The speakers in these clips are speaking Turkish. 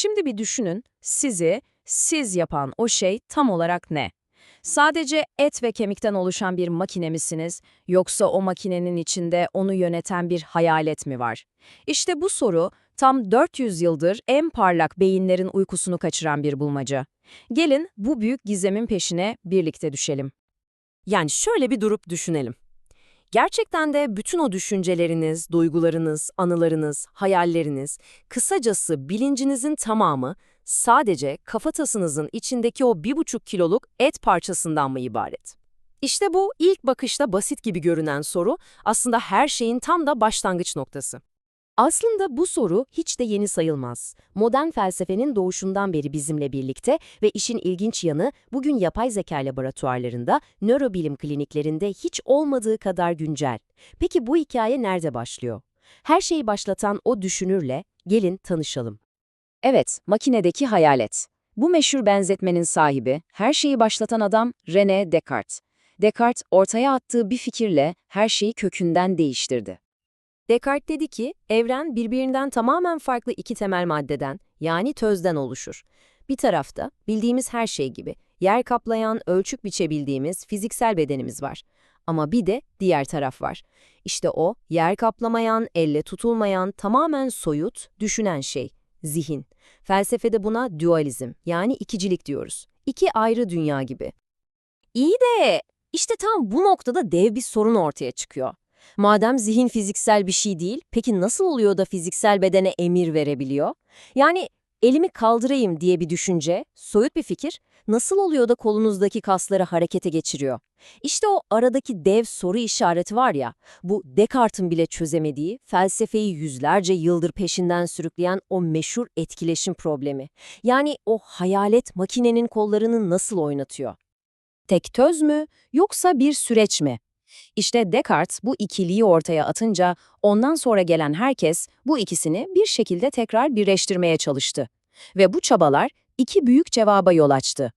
Şimdi bir düşünün, sizi, siz yapan o şey tam olarak ne? Sadece et ve kemikten oluşan bir makine misiniz, yoksa o makinenin içinde onu yöneten bir hayalet mi var? İşte bu soru tam 400 yıldır en parlak beyinlerin uykusunu kaçıran bir bulmaca. Gelin bu büyük gizemin peşine birlikte düşelim. Yani şöyle bir durup düşünelim. Gerçekten de bütün o düşünceleriniz, duygularınız, anılarınız, hayalleriniz, kısacası bilincinizin tamamı sadece kafatasınızın içindeki o bir buçuk kiloluk et parçasından mı ibaret? İşte bu ilk bakışta basit gibi görünen soru aslında her şeyin tam da başlangıç noktası. Aslında bu soru hiç de yeni sayılmaz. Modern felsefenin doğuşundan beri bizimle birlikte ve işin ilginç yanı bugün yapay zeka laboratuvarlarında, nörobilim kliniklerinde hiç olmadığı kadar güncel. Peki bu hikaye nerede başlıyor? Her şeyi başlatan o düşünürle gelin tanışalım. Evet, makinedeki hayalet. Bu meşhur benzetmenin sahibi, her şeyi başlatan adam René Descartes. Descartes ortaya attığı bir fikirle her şeyi kökünden değiştirdi. Descartes dedi ki, evren birbirinden tamamen farklı iki temel maddeden, yani tözden oluşur. Bir tarafta, bildiğimiz her şey gibi, yer kaplayan, ölçüp biçebildiğimiz fiziksel bedenimiz var. Ama bir de diğer taraf var. İşte o, yer kaplamayan, elle tutulmayan, tamamen soyut, düşünen şey, zihin. Felsefede buna dualizm, yani ikicilik diyoruz. İki ayrı dünya gibi. İyi de işte tam bu noktada dev bir sorun ortaya çıkıyor. Madem zihin fiziksel bir şey değil, peki nasıl oluyor da fiziksel bedene emir verebiliyor? Yani elimi kaldırayım diye bir düşünce, soyut bir fikir, nasıl oluyor da kolunuzdaki kasları harekete geçiriyor? İşte o aradaki dev soru işareti var ya, bu Descartes'in bile çözemediği, felsefeyi yüzlerce yıldır peşinden sürükleyen o meşhur etkileşim problemi. Yani o hayalet makinenin kollarını nasıl oynatıyor? Tek töz mü, yoksa bir süreç mi? İşte Descartes bu ikiliyi ortaya atınca ondan sonra gelen herkes bu ikisini bir şekilde tekrar birleştirmeye çalıştı. Ve bu çabalar iki büyük cevaba yol açtı.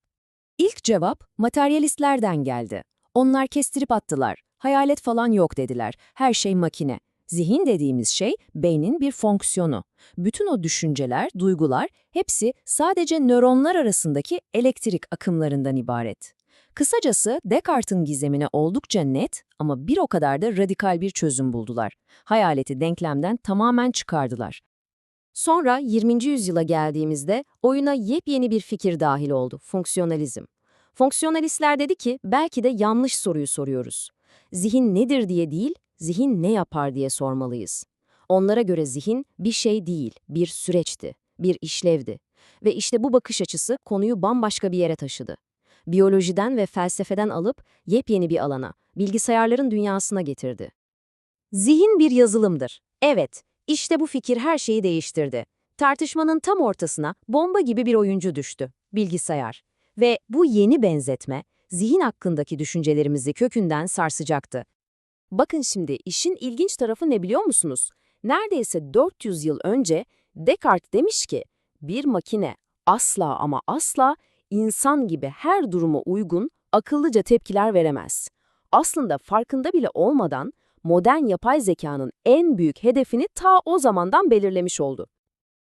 İlk cevap materyalistlerden geldi. Onlar kestirip attılar. Hayalet falan yok dediler. Her şey makine. Zihin dediğimiz şey beynin bir fonksiyonu. Bütün o düşünceler, duygular hepsi sadece nöronlar arasındaki elektrik akımlarından ibaret. Kısacası Descartes'in gizemine oldukça net ama bir o kadar da radikal bir çözüm buldular. Hayaleti denklemden tamamen çıkardılar. Sonra 20. yüzyıla geldiğimizde oyuna yepyeni bir fikir dahil oldu, fonksiyonalizm. Fonksiyonalistler dedi ki belki de yanlış soruyu soruyoruz. Zihin nedir diye değil, zihin ne yapar diye sormalıyız. Onlara göre zihin bir şey değil, bir süreçti, bir işlevdi. Ve işte bu bakış açısı konuyu bambaşka bir yere taşıdı biyolojiden ve felsefeden alıp yepyeni bir alana, bilgisayarların dünyasına getirdi. Zihin bir yazılımdır. Evet, işte bu fikir her şeyi değiştirdi. Tartışmanın tam ortasına bomba gibi bir oyuncu düştü, bilgisayar. Ve bu yeni benzetme, zihin hakkındaki düşüncelerimizi kökünden sarsacaktı. Bakın şimdi işin ilginç tarafı ne biliyor musunuz? Neredeyse 400 yıl önce Descartes demiş ki, bir makine asla ama asla insan gibi her duruma uygun, akıllıca tepkiler veremez. Aslında farkında bile olmadan modern yapay zekanın en büyük hedefini ta o zamandan belirlemiş oldu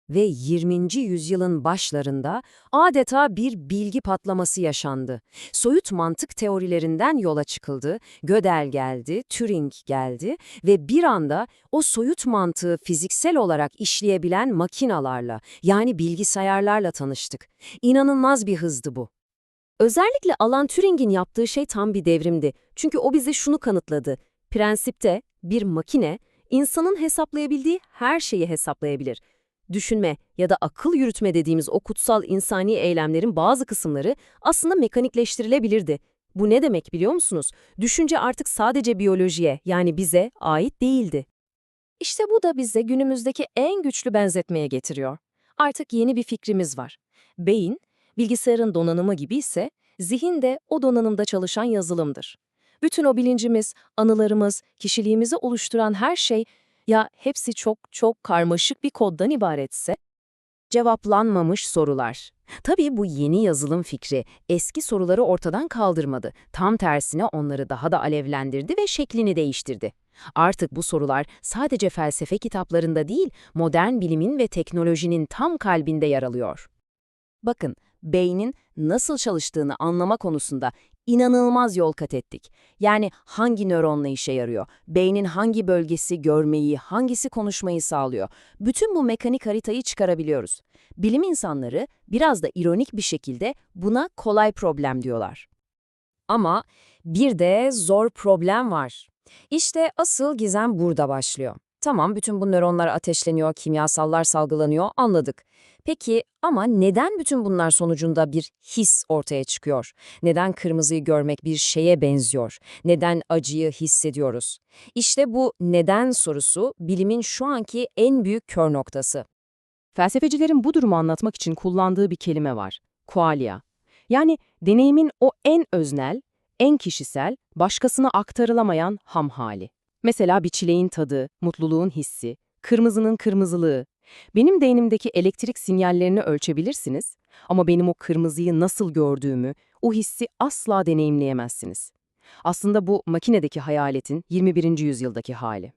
ve 20. yüzyılın başlarında adeta bir bilgi patlaması yaşandı. Soyut mantık teorilerinden yola çıkıldı, Gödel geldi, Turing geldi ve bir anda o soyut mantığı fiziksel olarak işleyebilen makinalarla yani bilgisayarlarla tanıştık. İnanılmaz bir hızdı bu. Özellikle Alan Turing'in yaptığı şey tam bir devrimdi. Çünkü o bize şunu kanıtladı. Prensipte bir makine insanın hesaplayabildiği her şeyi hesaplayabilir düşünme ya da akıl yürütme dediğimiz o kutsal insani eylemlerin bazı kısımları aslında mekanikleştirilebilirdi. Bu ne demek biliyor musunuz? Düşünce artık sadece biyolojiye yani bize ait değildi. İşte bu da bize günümüzdeki en güçlü benzetmeye getiriyor. Artık yeni bir fikrimiz var. Beyin, bilgisayarın donanımı gibi ise zihin de o donanımda çalışan yazılımdır. Bütün o bilincimiz, anılarımız, kişiliğimizi oluşturan her şey ya hepsi çok çok karmaşık bir koddan ibaretse? Cevaplanmamış sorular. Tabii bu yeni yazılım fikri eski soruları ortadan kaldırmadı. Tam tersine onları daha da alevlendirdi ve şeklini değiştirdi. Artık bu sorular sadece felsefe kitaplarında değil, modern bilimin ve teknolojinin tam kalbinde yer alıyor. Bakın, beynin nasıl çalıştığını anlama konusunda inanılmaz yol kat ettik. Yani hangi nöronla işe yarıyor, beynin hangi bölgesi görmeyi, hangisi konuşmayı sağlıyor. Bütün bu mekanik haritayı çıkarabiliyoruz. Bilim insanları biraz da ironik bir şekilde buna kolay problem diyorlar. Ama bir de zor problem var. İşte asıl gizem burada başlıyor. Tamam bütün bu nöronlar ateşleniyor, kimyasallar salgılanıyor anladık. Peki ama neden bütün bunlar sonucunda bir his ortaya çıkıyor? Neden kırmızıyı görmek bir şeye benziyor? Neden acıyı hissediyoruz? İşte bu neden sorusu bilimin şu anki en büyük kör noktası. Felsefecilerin bu durumu anlatmak için kullandığı bir kelime var. Qualia. Yani deneyimin o en öznel, en kişisel, başkasına aktarılamayan ham hali. Mesela bir çileğin tadı, mutluluğun hissi, kırmızının kırmızılığı. Benim beynimdeki elektrik sinyallerini ölçebilirsiniz ama benim o kırmızıyı nasıl gördüğümü, o hissi asla deneyimleyemezsiniz. Aslında bu makinedeki hayaletin 21. yüzyıldaki hali.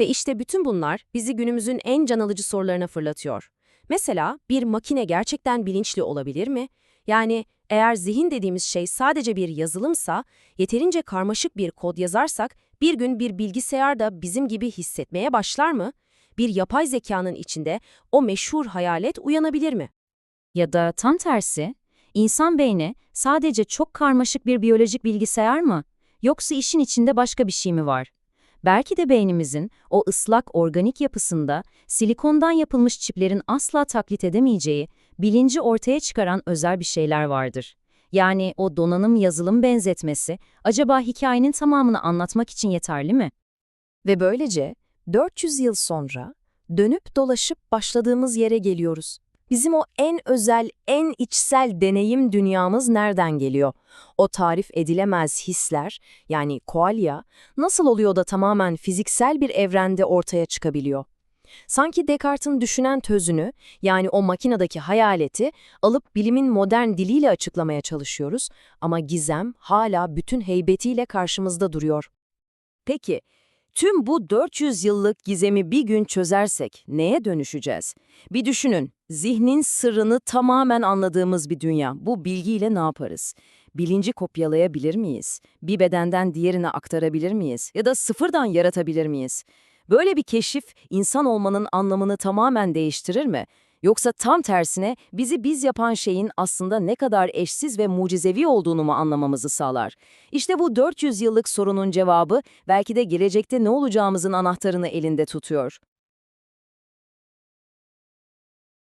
Ve işte bütün bunlar bizi günümüzün en can alıcı sorularına fırlatıyor. Mesela bir makine gerçekten bilinçli olabilir mi? Yani eğer zihin dediğimiz şey sadece bir yazılımsa, yeterince karmaşık bir kod yazarsak bir gün bir bilgisayar da bizim gibi hissetmeye başlar mı? Bir yapay zekanın içinde o meşhur hayalet uyanabilir mi? Ya da tam tersi, insan beyni sadece çok karmaşık bir biyolojik bilgisayar mı? Yoksa işin içinde başka bir şey mi var? Belki de beynimizin o ıslak organik yapısında silikondan yapılmış çiplerin asla taklit edemeyeceği, bilinci ortaya çıkaran özel bir şeyler vardır. Yani o donanım yazılım benzetmesi acaba hikayenin tamamını anlatmak için yeterli mi? Ve böylece 400 yıl sonra dönüp dolaşıp başladığımız yere geliyoruz. Bizim o en özel, en içsel deneyim dünyamız nereden geliyor? O tarif edilemez hisler, yani koalya, nasıl oluyor da tamamen fiziksel bir evrende ortaya çıkabiliyor? Sanki Descartes'in düşünen tözünü, yani o makinedeki hayaleti, alıp bilimin modern diliyle açıklamaya çalışıyoruz ama gizem hala bütün heybetiyle karşımızda duruyor. Peki, tüm bu 400 yıllık gizemi bir gün çözersek neye dönüşeceğiz? Bir düşünün, zihnin sırrını tamamen anladığımız bir dünya. Bu bilgiyle ne yaparız? Bilinci kopyalayabilir miyiz? Bir bedenden diğerine aktarabilir miyiz? Ya da sıfırdan yaratabilir miyiz? Böyle bir keşif insan olmanın anlamını tamamen değiştirir mi? Yoksa tam tersine bizi biz yapan şeyin aslında ne kadar eşsiz ve mucizevi olduğunu mu anlamamızı sağlar? İşte bu 400 yıllık sorunun cevabı belki de gelecekte ne olacağımızın anahtarını elinde tutuyor.